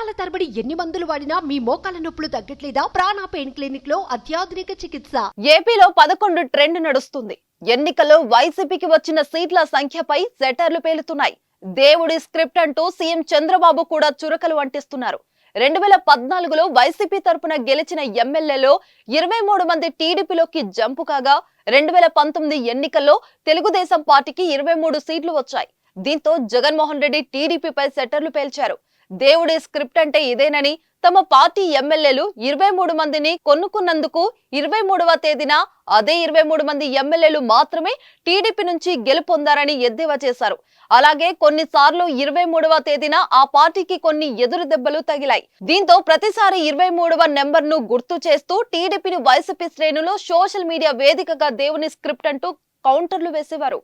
సంవత్సరాల తరబడి ఎన్ని మందులు వాడినా మీ మోకాల నొప్పులు తగ్గట్లేదా? ప్రాణ పెయిన్ క్లినిక్లో అత్యాధునిక చికిత్స. ఏపీలో పదకొండు ట్రెండ్ నడుస్తుంది. ఎన్నికల్లో వైసీపీకి వచ్చిన సీట్ల సంఖ్యపై సెటర్లు పేలుతున్నాయి. దేవుడి స్క్రిప్ట్ అంటూ సీఎం చంద్రబాబు కూడా చురకలు అంటిస్తున్నారు. రెండు వేల పద్నాలుగులో వైసీపీ తరపున గెలిచిన ఎమ్మెల్యేలో ఇరవై మూడు మంది టీడీపీలోకి జంపు కాగా రెండు వేల పంతొమ్మిది ఎన్నికల్లో తెలుగుదేశం పార్టీకి ఇరవై మూడు సీట్లు వచ్చాయి. దీంతో జగన్మోహన్ రెడ్డి టీడీపీపై సెటర్లు పేల్చారు. దేవుడి స్క్రిప్ట్ అంటే ఇదేనని తమ పార్టీ ఎమ్మెల్యేలు ఇరవై మూడు మందిని కొనుక్కున్నందుకు ఇరవై మూడవ తేదీన అదే ఇరవై మూడు మంది ఎమ్మెల్యేలు మాత్రమే టీడీపీ నుంచి గెలుపొందారని ఎద్దేవా చేశారు. అలాగే కొన్నిసార్లు ఇరవై మూడవ తేదీన ఆ పార్టీకి కొన్ని ఎదురు దెబ్బలు తగిలాయి. దీంతో ప్రతిసారి ఇరవై మూడవ నెంబర్ను గుర్తు చేస్తూ టీడీపీని వైసీపీ శ్రేణులు సోషల్ మీడియా వేదికగా దేవుని స్క్రిప్ట్ అంటూ కౌంటర్లు వేసేవారు.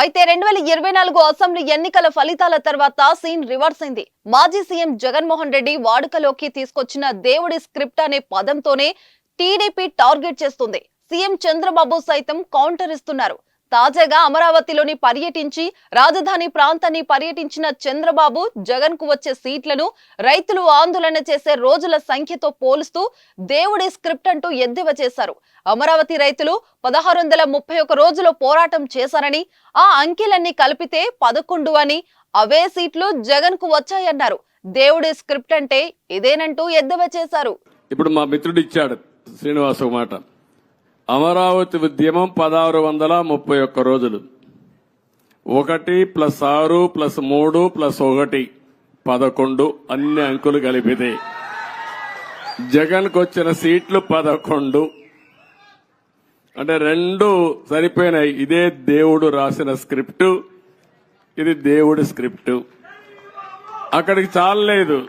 అయితే రెండు వేల ఇరవై నాలుగు అసెంబ్లీ ఎన్నికల ఫలితాల తర్వాత సీన్ రివర్స్ అయింది. మాజీ సీఎం జగన్మోహన్ రెడ్డి వాడుకలోకి తీసుకొచ్చిన దేవుడి స్క్రిప్ట్ అనే పదంతోనే టీడీపీ టార్గెట్ చేస్తుంది. సీఎం చంద్రబాబు సైతం కౌంటర్ ఇస్తున్నారు. తాజాగా అమరావతిలోని పర్యటించి రాజధాని ప్రాంతాన్ని పర్యటించిన చంద్రబాబు జగన్కు వచ్చే సీట్లను రైతులు ఆందోళన చేసే రోజుల సంఖ్యతో పోలుస్తూ దేవుడి స్క్రిప్ట్ అంటూ ఎద్దేవా చేశారు. అమరావతి రైతులు పదహారు వందల ముప్పై ఒక రోజులు పోరాటం చేశారని ఆ అంకెలన్నీ కలిపితే పదకొండు అని అవే సీట్లు జగన్కు వచ్చాయన్నారు. దేవుడి స్క్రిప్ట్ అంటే ఇదేనంటూ ఎద్దేవా చేశారు. ఇప్పుడు మా మిత్రుడు ఇచ్చాడు శ్రీనివాస మాట. అమరావతి ఉద్యమం పదహారు వందల ముప్పై ఒక్క రోజులు. ఒకటి ప్లస్ ఆరు ప్లస్ మూడు ప్లస్ ఒకటి పదకొండు అన్ని అంకులు కలిపితే. జగన్కు వచ్చిన సీట్లు పదకొండు. అంటే రెండు సరిపోయినాయి. ఇదే దేవుడు రాసిన స్క్రిప్ట్ ఇది దేవుడి స్క్రిప్ట్. అక్కడికి చాలలేదు.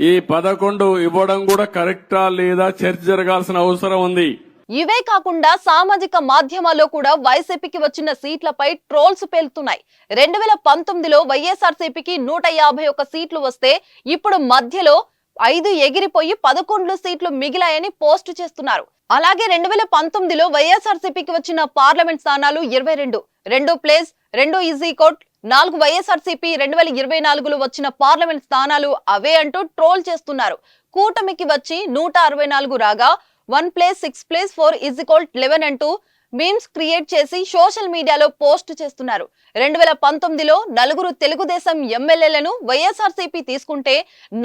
ఈ పదకొండు ఇవ్వడం కూడా కరెక్టా లేదా చర్చ జరగాల్సిన అవసరం ఉంది. ఇవే కాకుండా సామాజిక మాధ్యమాల్లో కూడా వైసీపీకి వచ్చిన సీట్లపై ట్రోల్స్ పేలుతున్నాయి. రెండు వేల పంతొమ్మిదిలో వైఎస్ఆర్సీపీకి నూట యాభై ఒక్క సీట్లు వస్తే ఇప్పుడు మధ్యలో ఐదు ఎగిరిపోయి పదకొండు సీట్లు మిగిలాయని పోస్టు చేస్తున్నారు. అలాగే రెండు వేల పంతొమ్మిదిలో వైఎస్ఆర్సీపీకి వచ్చిన పార్లమెంట్ స్థానాలు ఇరవై రెండు రెండు ప్లేస్ రెండు ఈజీ కోట్ నాలుగు వైఎస్ఆర్సీపీ రెండు వేల ఇరవై నాలుగులో వచ్చిన పార్లమెంట్ స్థానాలు అవే అంటూ ట్రోల్ చేస్తున్నారు. కూటమికి వచ్చి నూట అరవై నాలుగు రాగా one plus six plus four is equal eleven అంటూ మీమ్స్ క్రియేట్ చేసి సోషల్ మీడియాలో పోస్ట్ చేస్తున్నారు. రెండు వేల పంతొమ్మిదిలో నలుగురు తెలుగుదేశం ఎమ్మెల్యేలను వైఎస్ఆర్సీపీ తీసుకుంటే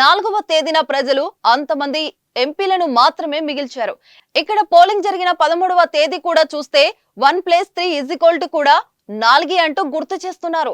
నాలుగవ తేదీన ప్రజలు అంతమంది ఎంపీలను మాత్రమే మిగిల్చారు. ఇక్కడ పోలింగ్ జరిగిన పదమూడవ తేదీ కూడా చూస్తే one plus three is equal to కూడా నాలుగి అంటూ గుర్తు చేస్తున్నారు.